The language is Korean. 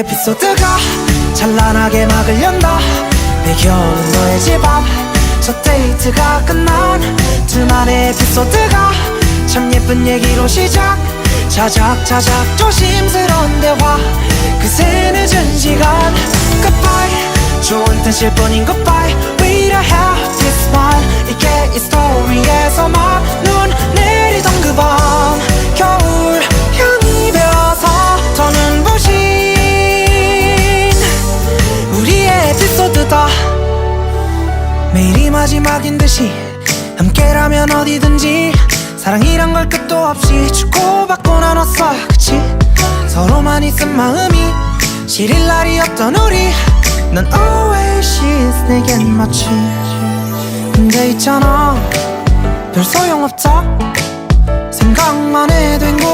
에피소드가 찬란하게 막을 연다. 배겨는 너의 집 앞 첫 데이트가 끝난 둘만의 에피소드가 참 예쁜 얘기로 시작. 자작자작 조심스러운 대화. 그새 늦은 시간. Goodbye. 좋은 뜻일 뿐인 Goodbye. We don't have this one. 이게 이 스토리에서만 매일이 마지막인 듯이 함께라면 어디든지 사랑이란 걸 끝도 없이 주고받고 나눴어. 그치? 서로만 있은 마음이 시릴 날이 없던 우리. 넌 oasis 내겐 마치 근데 있잖아. 별 소용없다 생각만 해도 행복